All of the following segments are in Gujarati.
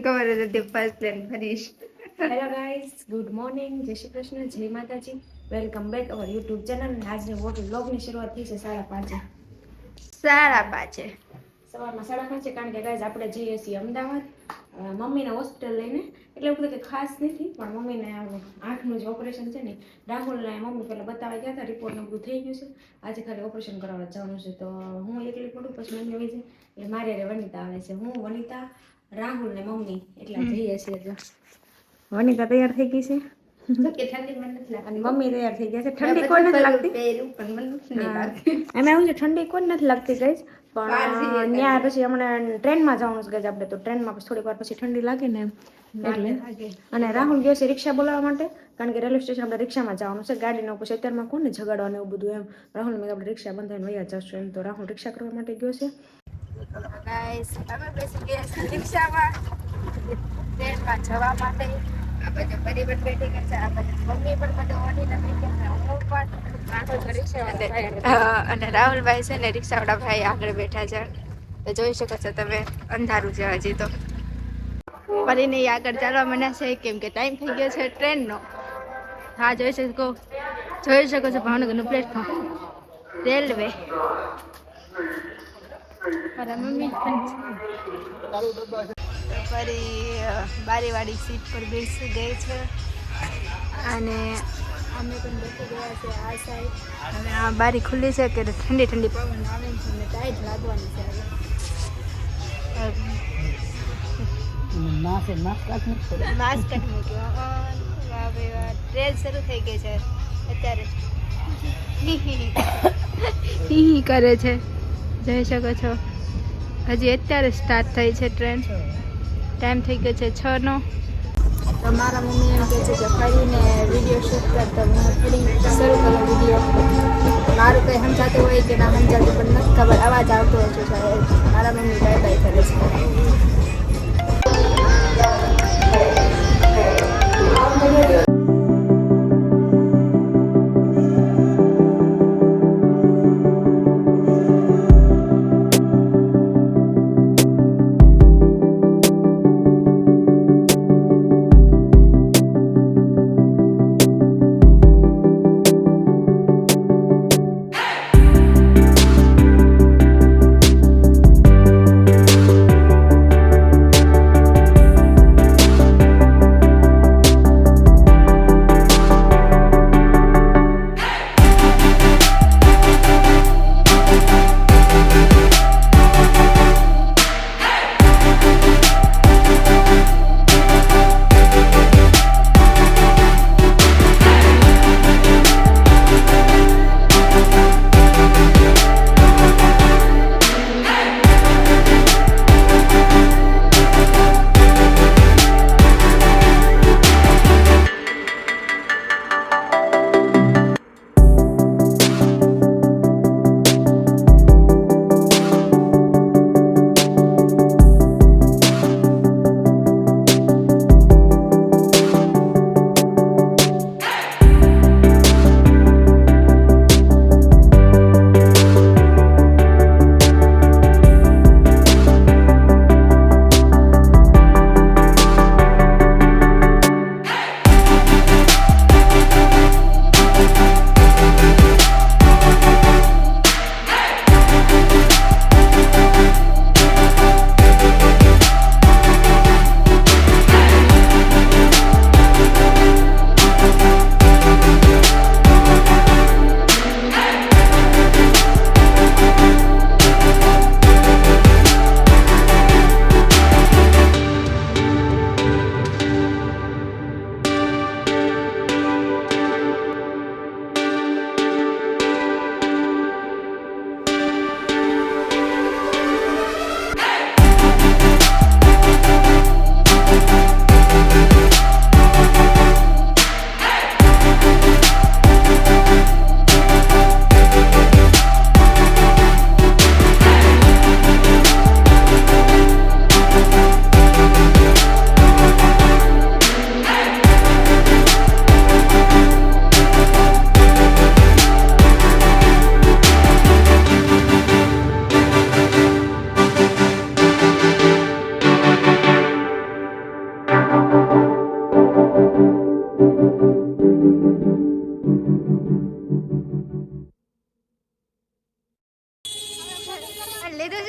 ખબર જ હતી ફર્સ્ટ પ્લેન ફરીશ હેલો ગાઈસ ગુડ મોર્નિંગ જય શ્રી કૃષ્ણ જય Mataji welcome back our YouTube channel આજની વોટ બ્લોગની શરૂઆત થઈ છે સાડા પાંચે સાડા પાંચે સવારમાં સાડા પાંચે કારણ કે ગાઈઝ આપણે જઈએ છીએ અમદાવાદ. મમ્મીને હોસ્પિટલ લઈને. એટલે એવું કે ખાસ નથી પણ મમ્મીને આંખનું જે ઓપરેશન છે ને રાહુલને મમ્મી પહેલાં બતાવવા ગયા હતા રિપોર્ટ બધું થઈ ગયું છે. આજે ખાલી ઓપરેશન કરાવવા જવાનું છે. તો હું એકલી પડું પછી મમ્મી આવી જાય. એટલે મારે વનિતા આવે છે. હું વનિતા રાહુલ ને મમ્મી એટલા જઈએ છીએ વનિતા તૈયાર થઈ ગઈ છે? ઠંડી મને નથી અને મમ્મી તૈયાર થઈ ગયા છે. ઠંડી કોઈ નથી લાગતી? એમાં એવું છે ઠંડી કોઈ નથી લાગતી ગઈ પણ ત્યાં પછી હમણાં ટ્રેનમાં જવાનું છે આપડે આપણે તો ટ્રેનમાં માં થોડીક વાર પછી ઠંડી લાગે ને એટલે. અને રાહુલ ગયો છે રિક્ષા બોલાવવા માટે કારણ કે રેલવે સ્ટેશન આપણે રિક્ષામાં જવાનું છે. ગાડીનો પછી અત્યારમાં કોને જગાડવાનું એવું બધું એમ. રાહુલ મેં આપણે રિક્ષા બંધાઈને વયા જશું એમ. તો રાહુલ રિક્ષા કરવા માટે ગયો છે. ગાઈસ અમે બેસી ગયા છીએ રિક્ષામાં. ટ્રેનમાં જવા માટે. આ બાજુ પરિવાર બેઠી ગયા છે આ બાજુ મમ્મી પણ બધું ઓઢી નથી ગયા હું પણ અને રાહુલભાઈ છે ને રિક્ષાવાળા ભાઈ આગળ બેઠા છે. તો જોઈ શકો છો તમે, અંધારું છે હજી તો. ફરીને આગળ ચાલવા મને છે, કેમ કે ટાઈમ થઈ ગયો છે ટ્રેનનો. હા, જોઈ શકો જોઈ શકો છો ભાવનગરનું પ્લેટફોર્મ રેલવે મારા મમ્મી તો ફરી બારીવાળી સીટ પર બેસી ગઈ છે. અને અમે પણ બેસી ગયા છે આ સાઈડ અને આ બારી ખુલ્લી છે કે ઠંડી ઠંડી પવન આવે છે અને ટાઈટ લાગવાની છે. માસ્ક જ મૂક્યો ટ્રેન શરૂ થઈ ગઈ છે અત્યારે. કરે છે. જોઈ શકો છો. હજી અત્યારે સ્ટાર્ટ થઈ છે ટ્રેન ટાઈમ થઈ ગયો છે છ નો તો મારા મમ્મી એમ કહે છે કે ફરીને વીડિયો શૂટ કરતો હું ફરી શરૂ કરું વીડિયો મારું કંઈ સમજાતું હોય કે ના સમજાતું પણ નથી ખબર. અવાજ આવતો હોય છે મારા મમ્મી બાય બાય કરે છે.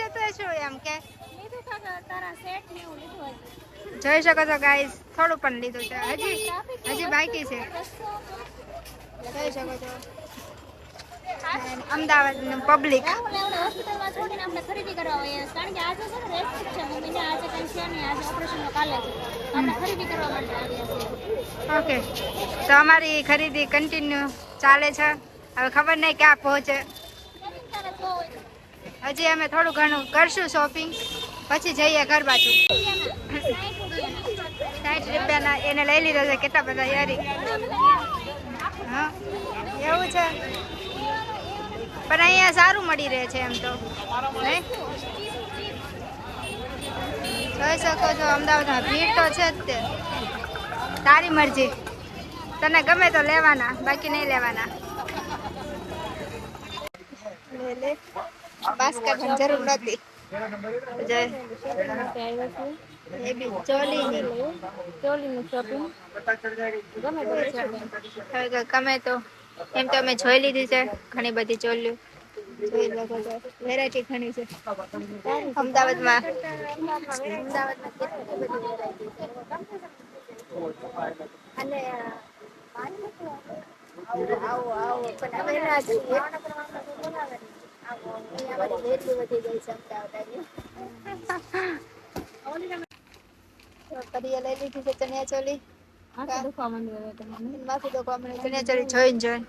છે તો શું એમ કે? જોઈ શકો છો ગાઈસ થોડું પણ લીધું છે. હજી હજી બાકી છે જોઈ શકો છો. અમદાવાદ પબ્લિક છે ને છે. છે છે. છીએ. ઓકે. તો અમારી ખરીદી કન્ટિન્યુ ચાલે છે. હવે ખબર નહીં ક્યાં પહોંચે. હજી અમે થોડું ઘણું કરશું શોપિંગ પછી જઈએ ઘર બાજુ. સાઠ રૂપિયાના એને લઈ લીધો છે કેટલા બધા યારી. હા, એવું છે. પણ અહીંયા સારું મળી રહે છે એમ તો. જોઈ શકો છો, અમદાવાદમાં ભીડ તો છે જ તે. તારી મરજી. તને ગમે તો લેવાના, બાકી નહીં લેવાના. લે લે. જરૂર બી ચોલીની ચોલીનું શોપિંગ ગમે તો ગમે તો એમ તો અમે જોઈ લીધી છે ઘણી બધી ચોલ્યું વેરાયટી ઘણી છે અમદાવાદમાં અમદાવાદમાં કેટલી બધી વેરાયટી છે અને આવો આવો પણ અમે ના જઈએ આવો અહીંયા બધી ગઈ છે અમદાવાદ લઈ લીધી છે ચણિયા ચોલી હાથ દુખવા માંડ્યો હવે તમને માથું તો કામણે ચણિયા ચોલી જોઈને જોઈને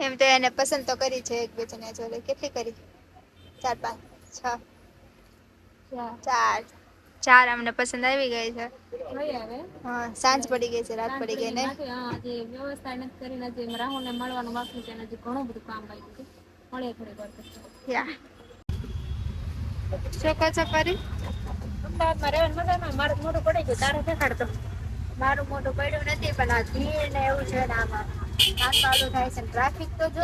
એમ તો એને પસંદ તો કરી છે એક બે ચણિયા ચોલી કેટલી કરી ચાર પાંચ છ ચાર ચાર અમને પસંદ આવી ગઈ છે આવે સાંજ પડી ગઈ છે રાત પડી ગઈ ને વ્યવસ્થા નથી કરી નથી રાહુલને મળવાનું બાકી છે હજી ઘણું બધું કામ બાકી છે મળે થોડી વાર પછી. યા. શું કહો છો પરી અમદાવાદમાં રહેવાનું મજા ના મારું મોઢું પડી ગયું. તારે દેખાડતો મારું મોઢું પડ્યું નથી પણ આ ભીડ ને એવું છે ને આમાં નાનવાળું થાય છે ટ્રાફિક તો જો.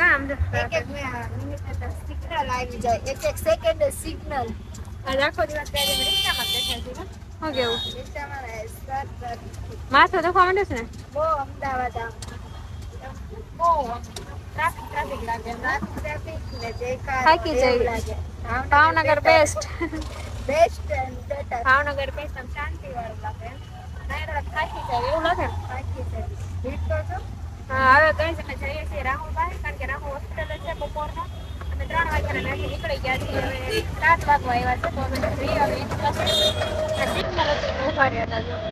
કામ એક એક મિનિટ સિગ્નલ આવી જાય. એક એક સેકન્ડ સિગ્નલ આખો દિવસ ત્યારે રિક્ષામાં બેઠા છીએ ને. માથું દુખવા માંડે છે ને? બહુ અમદાવાદ બહુ લાગે થાકી. લાગે Bhavnagar best best Bhavnagar best આમ શાંતિ વાળું લાગે થાકી જાય એવું લાગે હા હવે કઈ છે જઈએ છીએ રાહુલ ભાઈ કારણ કે રાહુલ હોસ્પિટલ છે બપોરના. અમે ત્રણ વાગ્યા ત્યાંથી નીકળી ગયા છીએ. હવે સાત વાગવા આવ્યા છે તો અમે જઈએ હવે. એક પાસે સિગ્નલ ઊભા રહ્યા હતા.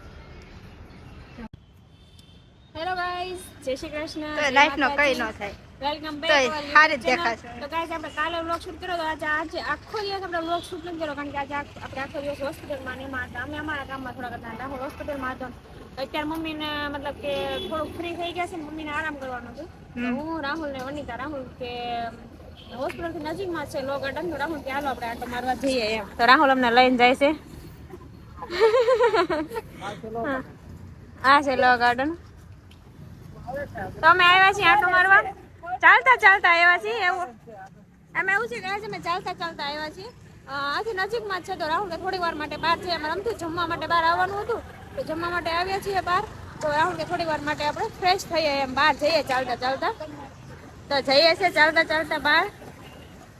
હેલો ગાઈસ જય શ્રી કૃષ્ણ. તો લાઈફ નો કઈ નો થાય. વેલકમ બેક તો હારે દેખાશે. તો ગાઈસ આપણે કાલે વ્લોગ શૂટ કર્યો તો આજે આજે આખો દિવસ આપણે વ્લોગ શૂટ નથી કર્યો કારણ કે આજે આપણે આખો દિવસ હોસ્પિટલમાં ને એમાં અમે અમારા કામમાં થોડા કરતા હતા. હોસ્પિટલમાં હતો. અત્યારે મમ્મીને મતલબ કે થોડું ફ્રી થઈ ગયા છે ને મમ્મીને આરામ કરવાનું તો હું રાહુલ ને વનિતા રાહુલ કે હોસ્પિટલથી નજીકમાં છે લો ગાર્ડન તો રાહુલ કે હાલો આપણે આટો મારવા જઈએ એમ. તો રાહુલ અમને લઈને જાય છે. આ છે લો ગાર્ડન તો અમે આવ્યા છીએ આટો મારવા? ચાલતા ચાલતા આવ્યા છીએ, એવું? અમે એવું છે કે અમે ચાલતા ચાલતા આવ્યા છીએ. આથી નજીકમાં જ છે તો રાહુલ થોડી વાર માટે બહાર જઈએ અમારે રમતું જમવા માટે બહાર આવવાનું હતું. તો જમવા માટે આવ્યા છીએ બહાર. તો રાહુલ થોડી વાર માટે આપણે ફ્રેશ થઈએ એમ, બહાર જઈએ ચાલતા ચાલતા. તો જઈએ છીએ ચાલતા ચાલતા બહાર.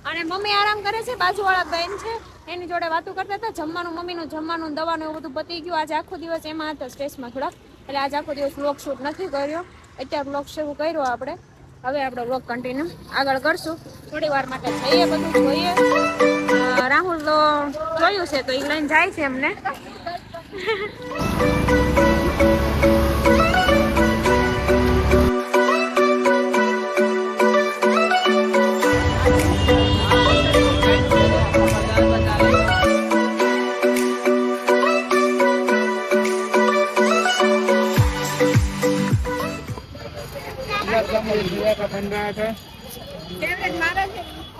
અને મમ્મી આરામ કરે છે, બાજુવાળા બેન છે. એની જોડે વાતો કરતા હતા. જમવાનું, મમ્મીનું જમવાનું દવાનું એવું બધું પતી ગયું. આજે આખો દિવસ એમાં હતા સ્ટ્રેસમાં થોડાક. એટલે આજે આખો દિવસ વર્કશોપ નથી કર્યો. અત્યારે વ્લોગ શરૂ કર્યો આપણે. હવે આપણે વ્લોગ કન્ટિન્યુ આગળ કરશું. થોડી વાર માટે જઈએ બધું જોઈએ. રાહુલ તો જોયું છે તો એ લઈને જાય છે એમને.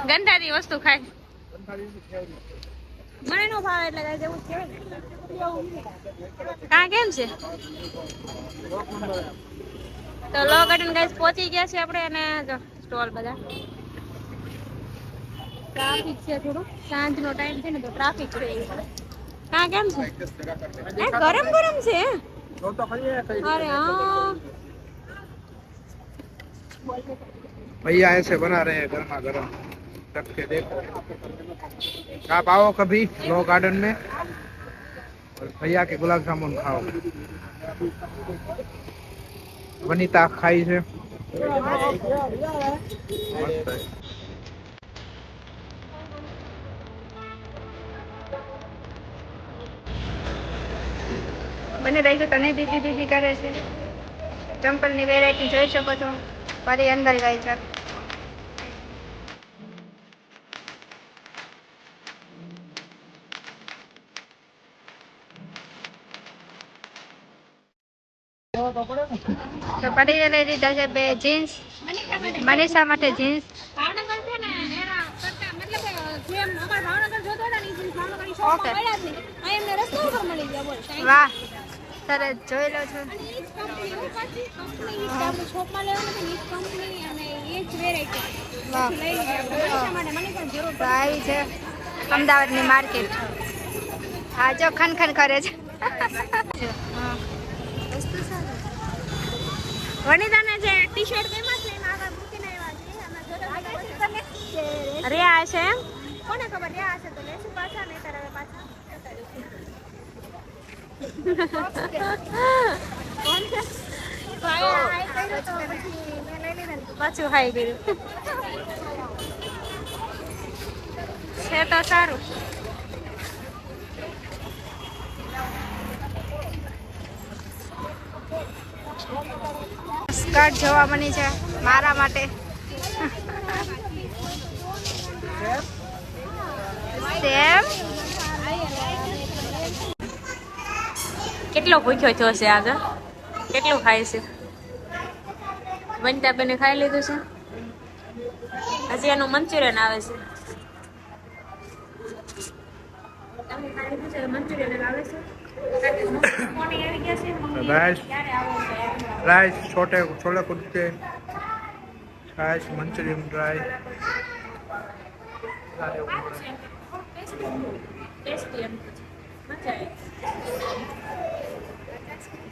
ગંધારી વસ્તુ ખાય. મને નો ભાવે એટલે કાંઈ જેવું છે કા કેમ છે? તો લો ગાર્ડન ગાઈસ પહોંચી ગયા છે આપણે અને જો સ્ટોલ બધા. ટ્રાફિક છે થોડું. સાંજનો ટાઈમ છે ને તો ટ્રાફિક છે. કા કેમ છે? ગરમ ગરમ છે. અરે હા. भैया ऐसे बना रहे हैं गर्मा गर्म रख के देखो आप आओ कभी लो गार्डन में और भैया के गुलाब जामुन खाओ वनीता खाई છે મસ્ત છે. બંને રાઈસો તને દીદી દીદી કરે છે ચંપલની વેરાયટી જોઈ શકો છો ફરી અંદર જાય છે તો પડી લઈ લીધા છે બે જીન્સ મનીષા માટે જીન્સ ઓકે વાહ સરસ જોઈ લો છો આવી છે. અમદાવાદની માર્કેટ હા જો ખનખન કરે છે. વનિતાને જે ટી શર્ટ કેમાં છે. આગળ મૂકીને આવ્યા છે અરે આ છે કોને ખબર? આ છે તો લેશું પાછા નહીં તારે પાછા કોણ છે હાય કર્યું તો પછી હાઈ કર્યું. છે તો સારું. સ્કર્ટ જોવા મળી છે મારા માટે. સેમ કેટલો ભૂખ્યો થયો છે આગળ કેટલું ખાય છે? વનિતા બેને ખાઈ લીધું છે? હજી એનું મંચુરિયન આવે છે. રાઈસ છોટે છોલે લીધું રાઈસ મંચુરિયન છે.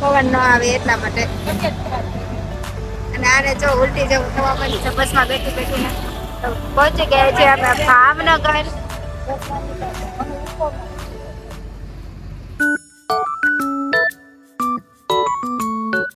પવન ન આવે એટલા માટે. અને આને જો ઉલટી જેવું થવા છે, બસમાં બેઠી બેઠીને. પહોંચી ગયા છે અમે ભાવનગર.